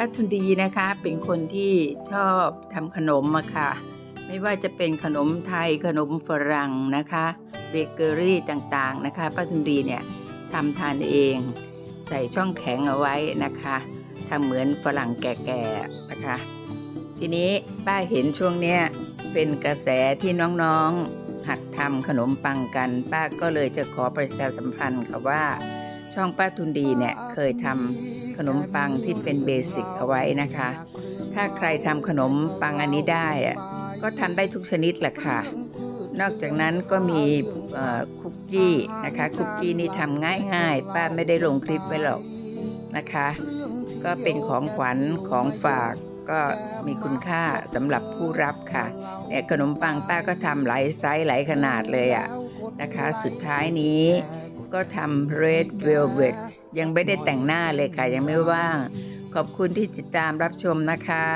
ป้าทุนดีนะคะ เป็นคนที่ชอบทำขนมอะค่ะ ไม่ว่าจะเป็นขนมไทยขนมฝรั่งนะคะเบเกอรี่ต่างๆนะคะป้าทุนดีเนี่ยทำทานเอง ใส่ช่องแข็งเอาไว้นะคะทำเหมือนฝรั่งแก่ๆนะคะ ทีนี้ป้าเห็นช่วงเนี้ยเป็นกระแสที่น้องๆหัดทำขนมปังกัน ป้าก็เลยจะขอประชาสัมพันธ์ค่ะว่า ช่องป้าทุนดีเนี่ยเคยทำขนมปังที่เป็นเบสิกเอาไว้นะคะ ถ้าใครทำขนมปังอันนี้ได้อะก็ทำได้ทุกชนิดแหละค่ะ นอกจากนั้นก็มีคุกกี้นะคะ คุกกี้นี่ทำง่ายๆ ป้าไม่ได้ลงคลิปไว้หรอกนะคะ ก็เป็นของขวัญของฝากก็มีคุณค่าสำหรับผู้รับค่ะเนี่ยขนมปังป้าก็ทำหลายไซส์หลายขนาดเลยอะนะคะ สุดท้ายนี้ ก็ทำ red velvet ยังไม่ได้แต่งหน้าเลยค่ะ ยังไม่ว่าง ขอบคุณที่ติดตามรับชมนะคะ